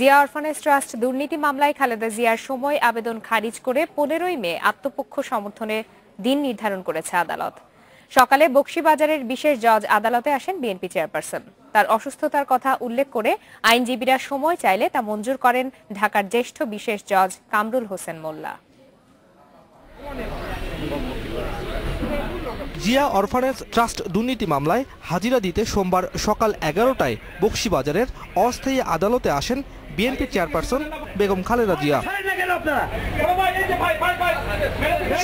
Zia orphanage trust দুর্নীতি মামলায় খালেদা জিয়ার সময় আবেদন খারিজ করে পনেরোই মে আত্মপক্ষ সমর্থনে দিন নির্ধারণ করেছে আদালত। সকালে বক্সিবাজারের বিশেষ জজ আদালতে আসেন বিএনপি চেয়ারপারসন। তার অসুস্থতার কথা উল্লেখ করে আইনজীবীরা সময় চাইলে তা মঞ্জুর করেন ঢাকার জ্যেষ্ঠ বিশেষ জজ কামরুল হোসেন মোল্লা। জিয়া অরফানেজ ট্রাস্ট দুর্নীতি মামলায় হাজিরা দিতে সোমবার সকাল এগারোটায় বক্সিবাজারের অস্থায়ী আদালতে আসেন বিএনপি চেয়ারপারসন বেগম খালেদা জিয়া।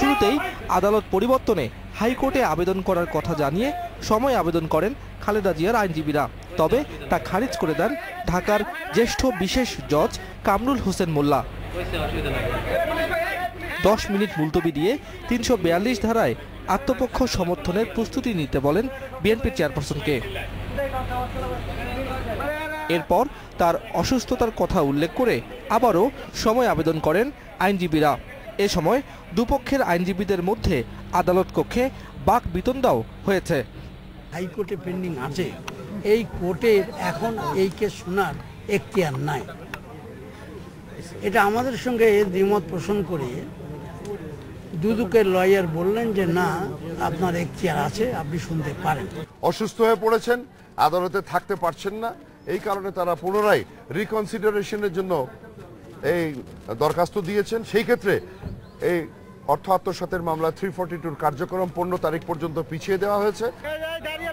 শুরুতেই আদালত পরিবর্তনে হাইকোর্টে আবেদন করার কথা জানিয়ে সময় আবেদন করেন খালেদা জিয়ার আইনজীবীরা। তবে তা খারিজ করে দেন ঢাকার জ্যেষ্ঠ বিশেষ জজ কামরুল হোসেন মোল্লা। দশ মিনিট মুলতবি দিয়ে তিনশো বিয়াল্লিশ ধারায় আত্মপক্ষ সমর্থনের প্রস্তুতি নিতে বলেন বিএনপি চেয়ারপারসনকে। এরপর তার অসুস্থতার কথা উল্লেখ করে আবারও সময় আবেদন করেন আইনজীবীরা। এ সময় দুপক্ষের আইনজীবীদের মধ্যে আদালত কক্ষে বাক বিতন্ডাও হয়েছে। হাইকোর্টে পেন্ডিং আছে। এই কোর্টের এখন এই কেস শোনার এখতিয়ার নাই। এটা আমাদের সঙ্গে দ্বিমত পোষণ করে দুদুকের লয়ার বললেন যে না আপনার এখতিয়ার আছে আপনি শুনতে পারেন। অসুস্থ হয়ে পড়েছেন আদালতে থাকতে পারছেন না। এই কারণে তারা পুনরায় রিকনসিডারেশনের জন্য এই দরখাস্ত দিয়েছেন। সেই ক্ষেত্রে এই অর্থ আত্মসাতের মামলা থ্রি ফর্টি টুর কার্যক্রম পনেরো তারিখ পর্যন্ত পিছিয়ে দেওয়া হয়েছে।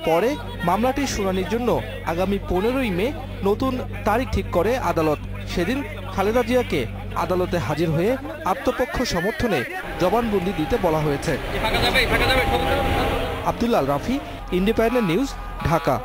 পরে মামলাটির শুনানির জন্য আগামী পনেরোই মে নতুন তারিখ ঠিক করে আদালত। সেদিন খালেদা জিয়াকে আদালতে হাজির হয়ে আত্মপক্ষ সমর্থনে জবানবন্দি দিতে বলা হয়েছে। Abdullal Rafi independent news Dhaka.